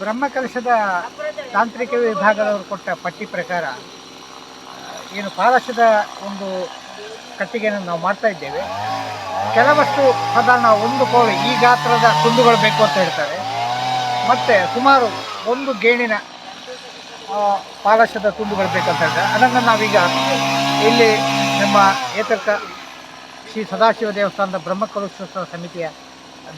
ಬ್ರಹ್ಮಕಲಶದ ತಾಂತ್ರಿಕ ವಿಭಾಗದವರು ಕೊಟ್ಟ ಪಟ್ಟಿ ಪ್ರಕಾರ, ಏನು ಪಾಲಶದ ಒಂದು ಕಟ್ಟಿಗೆಯನ್ನು ನಾವು ಮಾಡ್ತಾ ಇದ್ದೇವೆ. ಕೆಲವಷ್ಟು ಸಾಧಾರಣ ಒಂದು ಕೋಳಿ, ಈ ಗಾತ್ರದ ತುಂಡುಗಳು ಬೇಕು ಅಂತ ಹೇಳ್ತಾರೆ. ಮತ್ತು ಸುಮಾರು ಒಂದು ಗೇಣಿನ ಪಾಲಶದ ತುಂಡುಗಳು ಬೇಕಂತ ಹೇಳ್ತಾರೆ. ಅದನ್ನು ನಾವೀಗ ಇಲ್ಲಿ ನಮ್ಮ ಏತರ್ಕ ಶ್ರೀ ಸದಾಶಿವ ದೇವಸ್ಥಾನದ ಬ್ರಹ್ಮಕಲಶೋತ್ಸವ ಸಮಿತಿಯ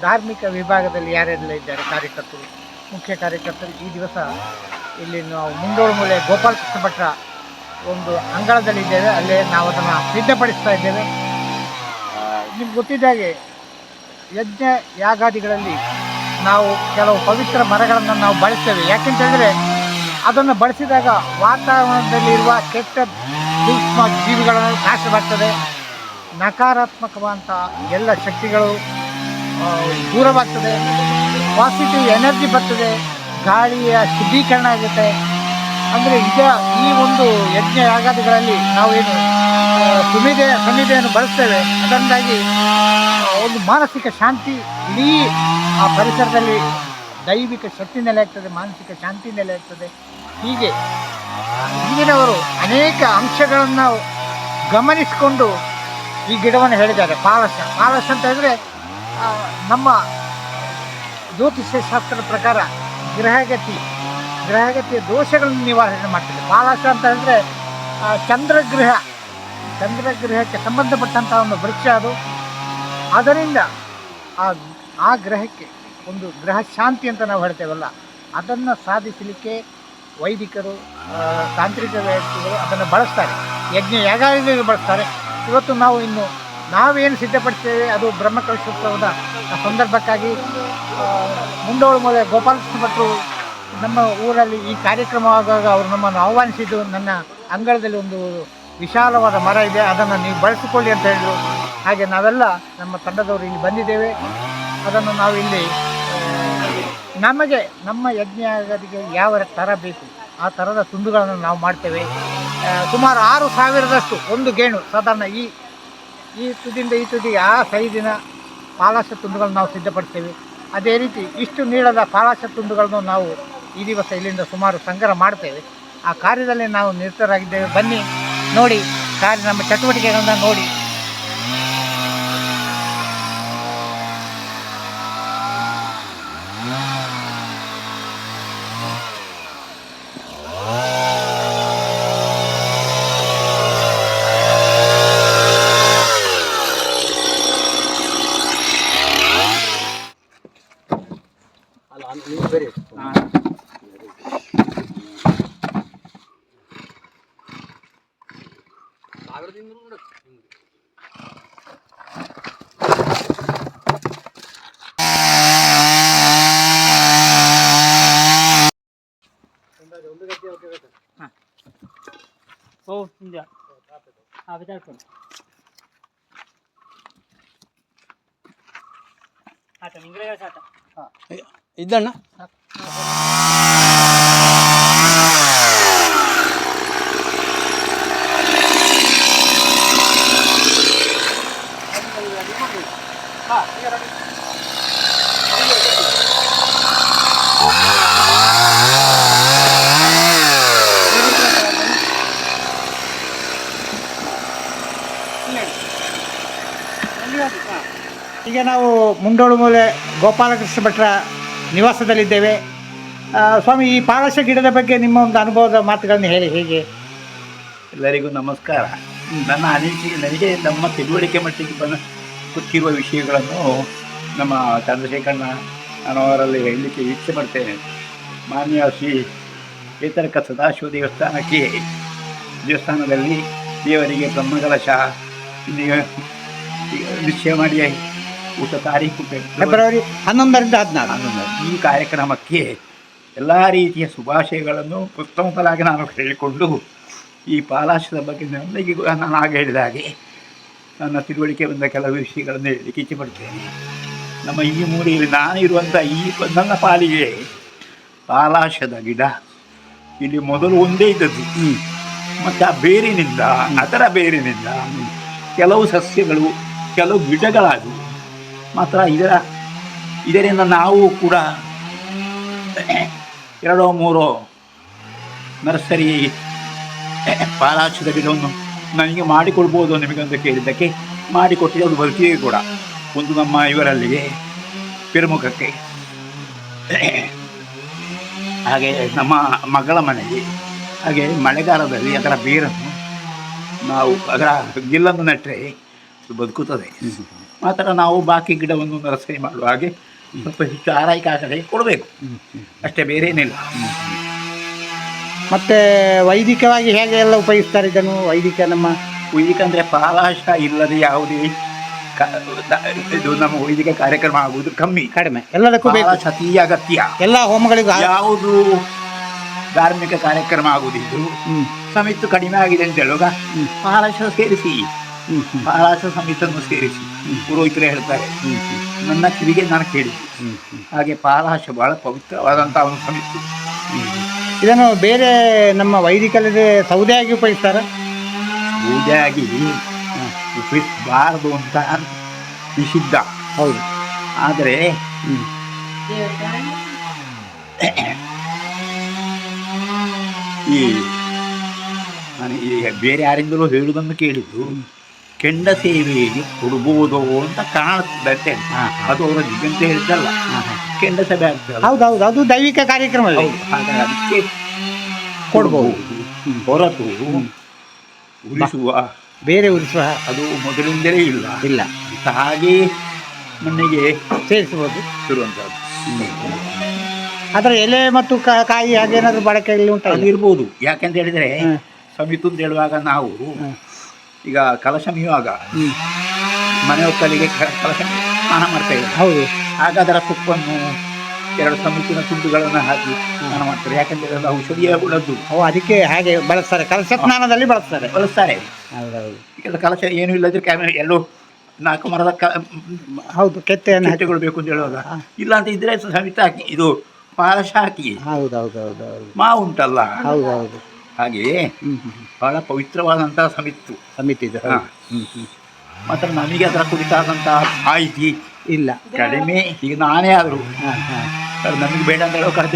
ಧಾರ್ಮಿಕ ವಿಭಾಗದಲ್ಲಿ ಯಾರೆಲ್ಲ ಇದ್ದಾರೆ, ಕಾರ್ಯಕರ್ತರು? ಮುಖ್ಯ ಕಾರ್ಯಕರ್ತರು ಈ ದಿವಸ ಇಲ್ಲಿ ನಾವು ಮುಂಡೋಳು ಮೂಲೆ ಗೋಪಾಲ ಕೃಷ್ಣ ಭಟ್ರ ಒಂದು ಅಂಗಳದಲ್ಲಿ ಇದ್ದೇವೆ. ಅಲ್ಲೇ ನಾವು ಅದನ್ನು ಸಿದ್ಧಪಡಿಸ್ತಾ ಇದ್ದೇವೆ. ನಿಮ್ಗೆ ಗೊತ್ತಿದ್ದ ಹಾಗೆ ಯಜ್ಞ ಯಾಗಾದಿಗಳಲ್ಲಿ ನಾವು ಕೆಲವು ಪವಿತ್ರ ಮರಗಳನ್ನು ನಾವು ಬಳಸ್ತೇವೆ. ಯಾಕೆಂತಂದರೆ ಅದನ್ನು ಬಳಸಿದಾಗ ವಾತಾವರಣದಲ್ಲಿರುವ ಕೆಟ್ಟ ಸೂಕ್ಷ್ಮ ಜೀವಿಗಳನ್ನು ನಾಶವಾಗ್ತದೆ. ನಕಾರಾತ್ಮಕವಾದಂಥ ಎಲ್ಲ ಶಕ್ತಿಗಳು ದೂರವಾಗ್ತದೆ. ಪಾಸಿಟಿವ್ ಎನರ್ಜಿ ಬರ್ತದೆ, ಗಾಳಿಯ ಶುದ್ಧೀಕರಣ ಆಗುತ್ತೆ. ಅಂದರೆ ಈಗ ಈ ಒಂದು ಯಜ್ಞ ನಾವು ಏನು ಸುಮಿದೆ ಸಮಿದೆಯನ್ನು ಬಳಸ್ತೇವೆ. ಅದರಿಂದಾಗಿ ಒಂದು ಮಾನಸಿಕ ಶಾಂತಿ ಇಡೀ ಆ ಪರಿಸರದಲ್ಲಿ ದೈವಿಕ ಶಕ್ತಿ ನೆಲೆ ಆಗ್ತದೆ, ಮಾನಸಿಕ ಶಾಂತಿ ನೆಲೆ ಆಗ್ತದೆ. ಹೀಗೆ ಹಿಂದಿನವರು ಅನೇಕ ಅಂಶಗಳನ್ನು ಗಮನಿಸಿಕೊಂಡು ಈ ಗಿಡವನ್ನು ಹೇಳಿದ್ದಾರೆ. ಪಾಲಸ. ಪಾಲಸ ಅಂತ ಹೇಳಿದ್ರೆ ನಮ್ಮ ಜ್ಯೋತಿಷ್ಯ ಶಾಸ್ತ್ರದ ಪ್ರಕಾರ ಗ್ರಹಗತಿ ಗ್ರಹಗತಿಯ ದೋಷಗಳನ್ನು ನಿವಾರಣೆ ಮಾಡ್ತದೆ. ಭಾಳಷ್ಟು ಅಂತ ಆ, ಚಂದ್ರಗ್ರಹ ಚಂದ್ರಗ್ರಹಕ್ಕೆ ಸಂಬಂಧಪಟ್ಟಂಥ ಒಂದು ವೃಕ್ಷ ಅದು. ಅದರಿಂದ ಆ ಆ ಗ್ರಹಕ್ಕೆ ಒಂದು ಗ್ರಹ ಶಾಂತಿ ಅಂತ ನಾವು ಹೇಳ್ತೇವಲ್ಲ ಅದನ್ನು ಸಾಧಿಸಲಿಕ್ಕೆ ವೈದಿಕರು ತಾಂತ್ರಿಕ ವ್ಯಕ್ತಿಗಳು ಅದನ್ನು ಬಳಸ್ತಾರೆ. ಯಜ್ಞ ಯಾಗಾದಿಗಳು ಬಳಸ್ತಾರೆ. ಇವತ್ತು ನಾವು ಇನ್ನು ನಾವೇನು ಸಿದ್ಧಪಡಿಸ್ತೇವೆ ಅದು ಬ್ರಹ್ಮಕಲಶೋತ್ಸವದ ಸಂದರ್ಭಕ್ಕಾಗಿ ಮುಂಡೋಳು ಮೂಲೆ ಗೋಪಾಲಕೃಷ್ಣ ಭಟ್ರು ನಮ್ಮ ಊರಲ್ಲಿ ಈ ಕಾರ್ಯಕ್ರಮ ಆಗುವಾಗ ಅವರು ನಮ್ಮನ್ನು ಆಹ್ವಾನಿಸಿದ್ದು, ನನ್ನ ಅಂಗಳದಲ್ಲಿ ಒಂದು ವಿಶಾಲವಾದ ಮರ ಇದೆ, ಅದನ್ನು ನೀವು ಬಳಸಿಕೊಳ್ಳಿ ಅಂತ ಹೇಳಿದರು. ಹಾಗೆ ನಾವೆಲ್ಲ ನಮ್ಮ ತಂಡದವರು ಇಲ್ಲಿ ಬಂದಿದ್ದೇವೆ. ಅದನ್ನು ನಾವು ಇಲ್ಲಿ ನಮಗೆ, ನಮ್ಮ ಯಜ್ಞರಿಗೆ ಯಾವ ಥರ ಬೇಕು, ಆ ಥರದ ತುಂಡುಗಳನ್ನು ನಾವು ಮಾಡ್ತೇವೆ. ಸುಮಾರು ಆರು ಸಾವಿರದಷ್ಟು ಒಂದು ಗೇಣು, ಸಾಧಾರಣ ಈ ಈ ತುದಿಯಿಂದ ಈ ತುದಿಗೆ ಆ ಸೈಜಿನ ಭಾಳಷ್ಟು ತುಂಡುಗಳನ್ನು ನಾವು ಸಿದ್ಧಪಡ್ತೇವೆ ಅದೇ ರೀತಿ ಇಷ್ಟು ನೀಳದ ಪಾಲಾಶ ತುಂಡುಗಳನ್ನು ನಾವು ಈ ದಿವಸ ಇಲ್ಲಿಂದ ಸುಮಾರು ಸಂಗ್ರಹ ಮಾಡ್ತೇವೆ. ಆ ಕಾರ್ಯದಲ್ಲಿ ನಾವು ನಿರತರಾಗಿದ್ದೇವೆ. ಬನ್ನಿ ನೋಡಿ, ಕಾರ್ಯ ನಮ್ಮ ಚಟುವಟಿಕೆಗಳನ್ನು ನೋಡಿ. ಅದ್ರದಿಂದ ನೋಡಕ್ಕೆ ಹಿಂಗೆ ಓ ಹಿಂದೆ. ಹಾಂ ವಿಚಾರಿಸ್ಕೊಂಡು ಆಟ ನಿಂಗ್ರೆ ಸಾಟ ಹಾಂ. ಇದ್ದಣ್ಣ ನಾವು ಮುಂಡೋಳು ಮೂಲೆ ಗೋಪಾಲಕೃಷ್ಣ ಭಟ್ರ ನಿವಾಸದಲ್ಲಿದ್ದೇವೆ. ಸ್ವಾಮಿ, ಈ ಪಾಲಶ ಗಿಡದ ಬಗ್ಗೆ ನಿಮ್ಮ ಒಂದು ಅನುಭವದ ಮಾತುಗಳನ್ನು ಹೇಳಿ, ಹೇಗೆ? ಎಲ್ಲರಿಗೂ ನಮಸ್ಕಾರ. ನನ್ನ ಅನಿಸಿಕೆ ನನಗೆ ನಮ್ಮ ತಿಳುವಳಿಕೆ ಮಟ್ಟಿಗೆ ಬಂದ ಗೊತ್ತಿರುವ ವಿಷಯಗಳನ್ನು ನಮ್ಮ ಚಂದ್ರಶೇಖರಣ್ಣ ನಾನವರಲ್ಲಿ ಹೇಳಲಿಕ್ಕೆ ಇಚ್ಛೆ ಪಡ್ತೇನೆ. ಮಾನ್ಯ ಶ್ರೀ ಚೇತರಕ ಸದಾಶಿವ ದೇವಸ್ಥಾನಕ್ಕೆ, ದೇವಸ್ಥಾನದಲ್ಲಿ ದೇವರಿಗೆ ಬ್ರಹ್ಮಕಲಶ ಇಲ್ಲಿ ನಿಶ್ಚಯ ಮಾಡಿ ಊಟ ತಾರೀಕು ಫೆಬ್ರವರಿ ಹನ್ನೊಂದರಿಂದ ಹದಿನಾರು. ಹನ್ನೊಂದು ಈ ಕಾರ್ಯಕ್ರಮಕ್ಕೆ ಎಲ್ಲ ರೀತಿಯ ಶುಭಾಶಯಗಳನ್ನು ಪುಸ್ತಕಲಾಗಿ ನಾನು ಹೇಳಿಕೊಂಡು ಈ ಪಾಲಾಶದ ಬಗ್ಗೆ ನನಗೆ ನಾನು ಆಗ ಹೇಳಿದ ಹಾಗೆ ನನ್ನ ತಿಳುವಳಿಕೆ ಬಂದ ಕೆಲವು ವಿಷಯಗಳನ್ನು ಹೇಳಲಿಕ್ಕೆ ಇಚ್ಛೆಪಡ್ತೇನೆ ನಮ್ಮ ಈ ಮೂಲೆಯಲ್ಲಿ ನಾನಿರುವಂಥ ಈ ನನ್ನ ಪಾಲಿಗೆ ಪಾಲಾಶದ ಗಿಡ. ಇಲ್ಲಿ ಮೊದಲು ಒಂದೇ ಇದ್ದದ್ದು ಮತ್ತು ಆ ಬೇರಿನಿಂದ ಅದರ ಬೇರಿನಿಂದ ಕೆಲವು ಸಸ್ಯಗಳು ಕೆಲವು ಗಿಡಗಳಾದವು. ಮಾತ್ರ ಇದರ, ಇದರಿಂದ ನಾವು ಕೂಡ ಎರಡೋ ಮೂರೋ ನರ್ಸರಿ ಪಾಲಾಕ್ಷದ ಗಿಡವನ್ನು ನನಗೆ ಮಾಡಿಕೊಡ್ಬೋದು ನಿಮಗಂತ ಕೇಳಿದ್ದಕ್ಕೆ ಮಾಡಿಕೊಟ್ಟಿದ್ದ ಒಂದು ಬರ್ತೀವಿ ಕೂಡ ಒಂದು ನಮ್ಮ ಇವರಲ್ಲಿಗೆ ಪಿರುಮುಖಕ್ಕೆ. ಹಾಗೆ ನಮ್ಮ ಮಗಳ ಮನೆಗೆ, ಹಾಗೆ ಮಳೆಗಾಲದಲ್ಲಿ ಅದರ ಬೇರನ್ನು ನಾವು ಅದರ ಗಿಲ್ಲನ್ನು ನೆಟ್ಟರೆ ಅದು ಮಾತ್ರ ನಾವು ಬಾಕಿ ಗಿಡವನ್ನು ನರ್ಸರಿ ಮಾಡುವ ಹಾಗೆ ಸ್ವಲ್ಪ ಹೆಚ್ಚು ಆರೈಕೆ ಆ ಕಡೆ ಕೊಡಬೇಕು. ಅಷ್ಟೇ ಬೇರೆ ಏನಿಲ್ಲ. ಮತ್ತೆ ವೈದಿಕವಾಗಿ ಹೇಗೆ ಎಲ್ಲ ಉಪಯೋಗಿಸ್ತಾರೆ ಇದನ್ನು? ವೈದಿಕ ನಮ್ಮ ವೈದಿಕ ಪಾಲಾಶ ಇಲ್ಲದೆ ಯಾವುದೇ ಕ- ಇದು ನಮ್ಮ ವೈದಿಕ ಕಾರ್ಯಕ್ರಮ ಆಗುವುದು ಕಮ್ಮಿ. ಕಡಿಮೆ. ಎಲ್ಲದಕ್ಕೂ ಬೇಕು. ಪಾಲಾಶ ಅತಿ ಅಗತ್ಯ. ಎಲ್ಲ ಹೋಮಗಳಿಗೂ ಹಾ- ಯಾವುದು ಧಾರ್ಮಿಕ ಕಾರ್ಯಕ್ರಮ ಆಗುವುದಿದ್ದು ಹ್ಮ್. ಸಮಿತ್ತು ಕಡಿಮೆ ಆಗಿದೆ ಅಂತ ಹೇಳುವಾಗ. ಪಾಲಾಶ ಸೇರಿಸಿ. ಪಾಲಾಶ ಸಮಿತನ್ನು ಸೇರಿಸಿ ಪುರೋಹಿತರು ಹೇಳ್ತಾರೆ. ನನ್ನ ಕಿವಿಗೆ ನಾನು ಕೇಳಿ. ಹಾಗೆ ಪಾಲಾಶ ಬಹಳ ಪವಿತ್ರವಾದಂಥ ಒಂದು ಸಮಿತಿ ಇದನ್ನು ಬೇರೆ ನಮ್ಮ ವೈದಿಕಲ್ಲದೆ ಸೌದೆಯಾಗಿ ಉಪಯೋಗಿಸ್ತಾರ? ಸೌದೆಯಾಗಿ ಉಪಯೋಗಿಸಬಾರದು ಅಂತ ನಿಷಿದ್ಧ. ಹೌದು. ಆದರೆ ಈ ನಾನು ಈಗ ಬೇರೆ ಯಾರಿಂದಲೂ ಹೇಳುವುದನ್ನು ಕೇಳಿದ್ದು ಕೆಂಡ ಸೇವೆಯಲ್ಲಿ ಕೊಡ್ಬೋದು ಅಂತ ಕಾಣುತ್ತೆ ಅದು ಅವರ ದಿಗಂತ ಹೇಳಿದ್ದಲ್ಲ ಕೆಂಡ ಸಭೆ ಆಗ್ತದೆ ಹೌದು ಹೌದು ಅದು ದೈವಿಕ ಕಾರ್ಯಕ್ರಮ ಅದಕ್ಕೆ ಕೊಡ್ಬೋದು. ಹೊರತು ಉಳಿಸುವ ಬೇರೆ ಉರಿಸುವ ಅದು ಮೊದಲಿಂದಲೇ ಇಲ್ಲ. ಇಲ್ಲ. ಹಾಗೆ ಮಣ್ಣಿಗೆ ಸೇರಿಸಬಹುದು. ಇರುವಂಥದ್ದು. ಅದರ ಎಲೆ ಮತ್ತು ಕಾಯಿ ಹಾಗೇನಾದ್ರೂ ಬಳಕೆಯಲ್ಲಿ ಉಂಟು ಇರ್ಬೋದು. ಯಾಕೆಂತ ಹೇಳಿದರೆ. ಸಮಿತು ಅಂತ ಹೇಳುವಾಗ ನಾವು. ಈಗ ಕಲಶ ಮೀಯುವಾಗ. ಮನೆ ಒಕ್ಕಲಿಗೆ ಕಲಶ ಸ್ನಾನ ಮಾಡ್ತಾ ಇದ್ದಾರೆ. ಹೌದು. ಆಗ ಅದರ ಸೊಪ್ಪನ್ನು ಎರಡು ಸಮಿತಿನ ತುಂಡುಗಳನ್ನು ಹಾಕಿ ಸ್ನಾನ ಮಾಡ್ತಾರೆ. ಯಾಕಂದ್ರೆ ಅದು ಔಷಧಿಯ ಗುಣದ್ದು. ಅವು ಅದಕ್ಕೆ ಹಾಗೆ ಬಳಸ್ತಾರೆ. ಕಲಶ ಸ್ನಾನದಲ್ಲಿ ಬಳಸ್ತಾರೆ. ಬಳಸ್ತಾರೆ. ಹೌದೌದು. ಈಗ ಕಲಶ ಏನೂ ಇಲ್ಲದ್ರೆ ಕ್ಯಾಮೆ ಎಲ್ಲೋ ನಾಲ್ಕು ಮರದ ಕ ಹೌದು ಕೆತ್ತೆಯನ್ನು ಹಾಕಿ. ಅಂತ ಹೇಳುವಾಗ. ಇಲ್ಲ ಅಂತ ಇದ್ರೆ ಸಮಿತ ಹಾಕಿ. ಇದು ಪಾಲಶ ಹಾಕಿ. ಹೌದು ಹೌದು ಹೌದು ಹೌದು ಮಾವು ಉಂಟಲ್ಲ ಹೌದು ಹೌದು ಹಾಗೆಯೇ ಬಹಳ ಪವಿತ್ರವಾದಂತಹ ಸಮಿತ್ತು. ಸಮಿತಿ ಇದು ಹಾ. ಮಾತ್ರ ನಮಗೆ ಅದರ ಕುರಿತಾದಂತಹ ಮಾಹಿತಿ ಇಲ್ಲ. ಕಡಿಮೆ ಈಗ ನಾನೇ ಆದರೂ. ನಮಗೆ ಬೇಡ ಅಂತ ಹೇಳೋ ಕಡೆ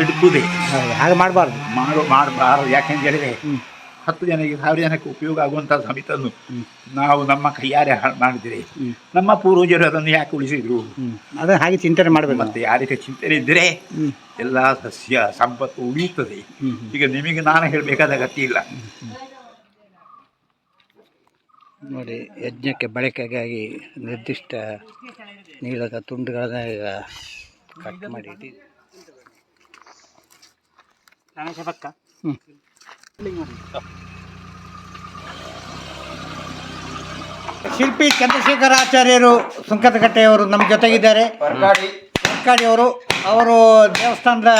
ಹಾಗೆ ಮಾಡಬಾರ್ದು. ಮಾಡು ಮಾಡಬಾರ್ದು ಯಾಕೆಂತ ಹೇಳಿದೆ ಹ್ಮ್. ಹತ್ತು ಜನಕ್ಕೆ ಸಾವಿರ ಜನಕ್ಕೆ ಉಪಯೋಗ ಆಗುವಂಥ ಸಮಿತನ್ನು. ನಾವು ನಮ್ಮ ಕೈಯಾರೆ ಹಾಳು ಮಾಡಿದರೆ ನಮ್ಮ ಪೂರ್ವಜರು ಅದನ್ನು ಯಾಕೆ ಉಳಿಸಿದ್ರು? ಹ್ಞೂ ಅದನ್ನು ಹಾಗೆ ಚಿಂತನೆ ಮಾಡಬೇಕು. ಮತ್ತೆ ಯಾರಿಗೆ ರೀತಿ ಚಿಂತನೆ ಇದ್ದರೆ ಹ್ಞೂ ಎಲ್ಲ ಸಸ್ಯ ಸಂಪತ್ತು ಉಳಿಯುತ್ತದೆ. ಈಗ ನಿಮಗೆ ನಾನು ಹೇಳಬೇಕಾದ ಅಗತ್ಯ ಇಲ್ಲ. ನೋಡಿ ಯಜ್ಞಕ್ಕೆ ಬಳಕೆಗಾಗಿ ನಿರ್ದಿಷ್ಟ ನೀಳದ ತುಂಡುಗಳನ್ನ ಈಗ ಕಟ್ ಮಾಡಿ ಇಟ್ಟಿ ರಮೇಶ ಚಂದ್ರಶೇಖರ ಆಚಾರ್ಯರು ಶಿಲ್ಪಿ ಸುಂಕದಕಟ್ಟೆಯವರು ನಮ್ಮ ಜೊತೆಗಿದ್ದಾರೆ. ಅವರು ಅವರು ದೇವಸ್ಥಾನದ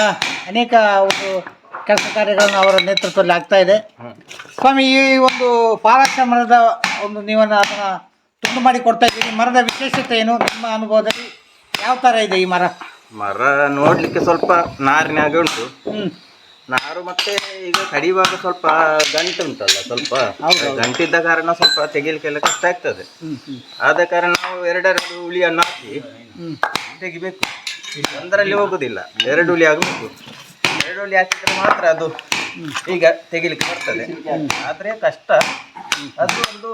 ಅನೇಕ ಒಂದು ಕೆಲಸ ಕಾರ್ಯಗಳನ್ನು ಅವರ ನೇತೃತ್ವದಲ್ಲಿ ಆಗ್ತಾ ಇದೆ. ಸ್ವಾಮಿ ಈ ಒಂದು ಪಾಲಕ್ಷ ಮರದ ಒಂದು ನೀವನ್ನು ಅದನ್ನು ತುಂಡು ಮಾಡಿ ಕೊಡ್ತಾ ಇದ್ದೀರಿ. ಮರದ ವಿಶೇಷತೆ ಏನು? ನಿಮ್ಮ ಅನುಭವದಲ್ಲಿ ಯಾವ ಥರ ಇದೆ ಈ ಮರ? ಮರ ನೋಡಲಿಕ್ಕೆ ಸ್ವಲ್ಪ ನಾರಿನಾಗೆ ಉಂಟು. ನಾರು ಮತ್ತೆ ಈಗ ಕಡಿಯುವಾಗ ಸ್ವಲ್ಪ ಗಂಟು ಉಂಟಲ್ಲ ಸ್ವಲ್ಪ. ಗಂಟಿದ್ದ ಕಾರಣ ಸ್ವಲ್ಪ ತೆಗಿಲಿಕ್ಕೆಲ್ಲ ಕಷ್ಟ ಆಗ್ತದೆ. ಆದ ಕಾರಣ ನಾವು ಎರಡೆರಡು ಹುಳಿಯನ್ನು ಹಾಕಿ ತೆಗಿಬೇಕು. ಒಂದರಲ್ಲಿ ಹೋಗುದಿಲ್ಲ ಎರಡು ಹುಳಿ ಆಗಬೇಕು. ಎರಡು ಹುಳಿ ಹಾಕಿದ್ರೆ ಮಾತ್ರ ಅದು ಈಗ ತೆಗಿಲಿಕ್ಕೆ ಬರ್ತದೆ. ಆದರೆ ಕಷ್ಟ. ಅದು ಒಂದು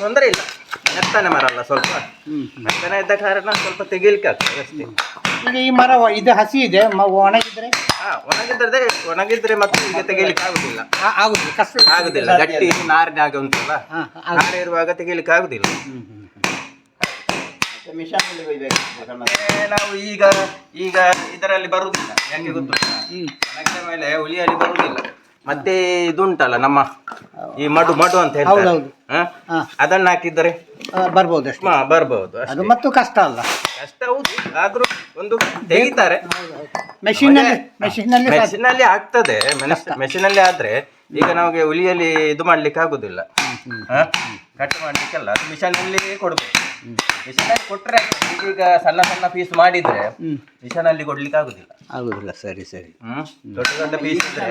ತೊಂದರೆ ಇಲ್ಲ. ಮೆತ್ತನೆ ಮರಲ್ಲ ಸ್ವಲ್ಪ. ಮೆತ್ತನೆ ಇದ್ದ ಕಾರಣ ಸ್ವಲ್ಪ ತೆಗಿಲಿಕ್ಕೆ ಆಗ್ತದೆ ಅಷ್ಟೇ. ಈಗ ಈ ಮರ ಇದು ಹಸಿ ಇದೆ ಮ- ಒಣಗಿದ್ರೆ? ಹಾ ಒಣಗಿದ್ರೆ ಒಣಗಿದ್ರೆ ಮತ್ತೆ ಈಗ ತೆಗಿಲಿಕ್ಕೆ ಆಗುದಿಲ್ಲ. ಆ- ಆಗುದಿಲ್ಲ ಕಷ್ಟ ಆಗುದಿಲ್ಲ ಗಟ್ಟಿ ನಾರಿನಾಗ ಉಂಟಲ್ಲ? ಹಾ, ನಾರ ಇರುವಾಗ ತೆಗಿಲಿಕ್ಕೆ ಆಗುದಿಲ್ಲ. ಮತ್ತೆ ನಾವು ಈಗ ಈಗ ಇದರಲ್ಲಿ ಬರುದಿಲ್ಲ. ಯಾಕೆ ಗೊತ್ತಿಲ್ಲ ಹ್ಮ್. ಒಣಗಿದ ಮೇಲೆ ಉಳಿಯಲ್ಲಿ ಬರುವುದಿಲ್ಲ ಮತ್ತೆ ಇದುಂಟಲ್ಲ ನಮ್ಮ ಈ ಮಡು ಮಡು ಅಂತ ಹೇಳ್ತಾರೆ ಹೌದೌದು. ಹಾ? ಹಾ. ಅದನ್ನ ಹಾಕಿದ್ರೆ ಬರ್ಬೋದು ಅಷ್ಟೇ ಮ- ಬರ್ಬಹುದು. ಅದು ಮತ್ತು ಕಷ್ಟ ಅಲ್ಲ ಕಷ್ಟ ಹೌದು ಆದ್ರೂ ಒಂದು ತೆಗಿತಾರೆ ಮೆಷಿನ್ ಅಲ್ಲಿ ಆಗ್ತದೆ ಮೆಷಿನ್ ಅಲ್ಲಿ ಆದ್ರೆ ಈಗ ನಮಗೆ ಹುಲಿಯಲ್ಲಿ ಇದು ಮಾಡ್ಲಿಕ್ಕೆ ಆಗುದಿಲ್ಲ? ಕಟ್ ಮಾಡ್ಲಿಕ್ಕೆಲ್ಲ. ಅದು ಮಿಷನ್ ಅಲ್ಲಿ ಕೊಡ್ಬೇಕು. ಮಿಷನ್ ಅಲ್ಲಿ ಕೊಟ್ರೆ ಈಗ ಸಣ್ಣ ಸಣ್ಣ ಪೀಸ್ ಮಾಡಿದ್ರೆ ಮಿಷನಲ್ಲಿ ಮಿಷನ್ ಅಲ್ಲಿ ಕೊಡ್ಲಿಕ್ಕೆ ಆಗುದಿಲ್ಲ. ಆಗುದಿಲ್ಲ ಸರಿ ಸರಿ. ಹ್ಮ್? ದೊಡ್ಡ ದೊಡ್ಡ ಪೀಸ್ ಇದ್ರೆ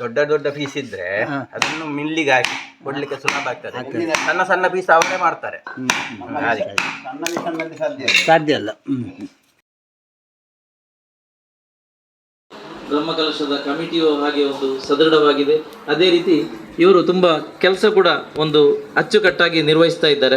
ದೊಡ್ಡ ದೊಡ್ಡ ಪೀಸ್ ಇದ್ರೆ ಅದನ್ನು ಮಿಲ್ಲಿಗೆ ಹಾಕಿ ಕೊಡ್ಲಿಕ್ಕೆ ಸುಲಭ ಆಗ್ತದೆ. ಸಣ್ಣ ಸಣ್ಣ ಪೀಸ್ ಅವರೇ ಮಾಡ್ತಾರೆ. ಸಾಧ್ಯ ಅಲ್ಲ ಬ್ರಹ್ಮಕಲಶದ ಕಮಿಟಿಯು ಹಾಗೆ ಒಂದು ಸದೃಢವಾಗಿದೆ. ಅದೇ ರೀತಿ ಇವರು ತುಂಬ ಕೆಲಸ ಕೂಡ ಒಂದು ಅಚ್ಚುಕಟ್ಟಾಗಿ ನಿರ್ವಹಿಸ್ತಾ ಇದ್ದಾರೆ.